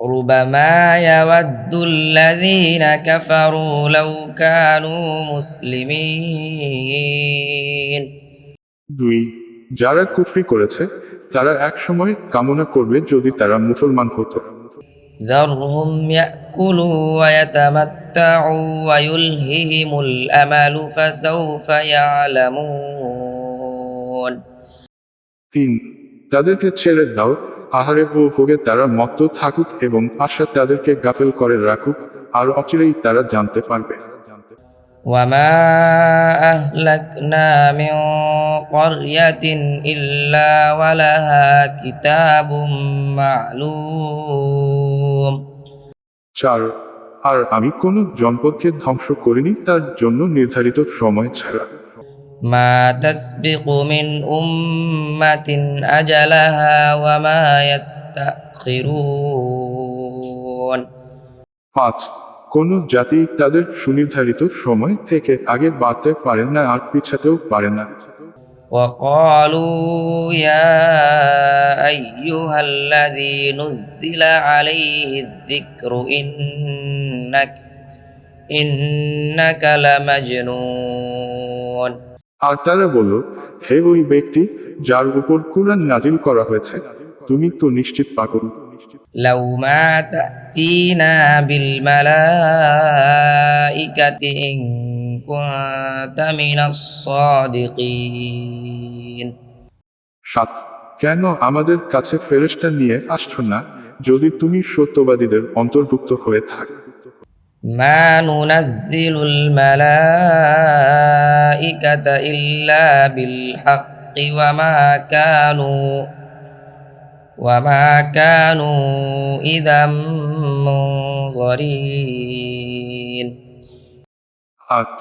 ربما يود الذين كفروا لو كانوا مسلمين দুই যারা কুফরি করেছে তারা এক সময় কামনা করবে যদি তারা মুসলমান হতো ذرهم يأكلوا ويتمتعوا ويلههم الأمل فسوف يعلمون তিন তাদেরকে ছেড়ে দাও আহারে ও ভোগে তারা মত্ত থাকুক এবং আশা তাদেরকে গাফেল করে রাখুক আর অচিরেই তারা জানতে পারবে وما أهلكنا من قرية إلا ولها كتاب معلوم চার আর আমি কোনো জনপদকে ধ্বংস করিনি তার জন্য নির্ধারিত সময় ছাড়া পাঁচ কোন জাতি তাদের সুনির্ধারিত সময় থেকে আগে বাড়তে পারেন না আর পিছাতেও পারে না وقالوا يا أيها الذي نزل عليه الذكر إنك إنك لمجنون আর তারা বলল হে ওই ব্যক্তি যার উপর কুরআন নাজিল করা হয়েছে তুমি তো নিশ্চিত পাগল لو ما تأتينا بالملائكة إن كنت من الصادقين সাত কেন আমাদের কাছে ফেরেশতা নিয়ে আসছো না যদি তুমি সত্যবাদীদের অন্তর্ভুক্ত হয়ে থাক ما ننزل الملائكة إلا بالحق وما كانوا وما كانوا إذا منظرين আট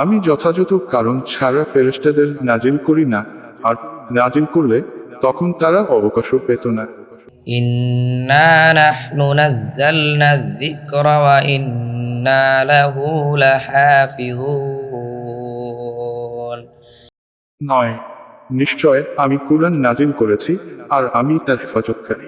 আমি যথাযথ কারণ ছাড়া ফেরেশতাদের নাজিল করি না আর নাজিল করলে তখন তারা অবকাশও পেত না إنا نحن نزلنا الذكر وإنا له لحافظون নয় নিশ্চয় আমি কুরআন নাজিল করেছি আর আমি তার হেফাজতকারী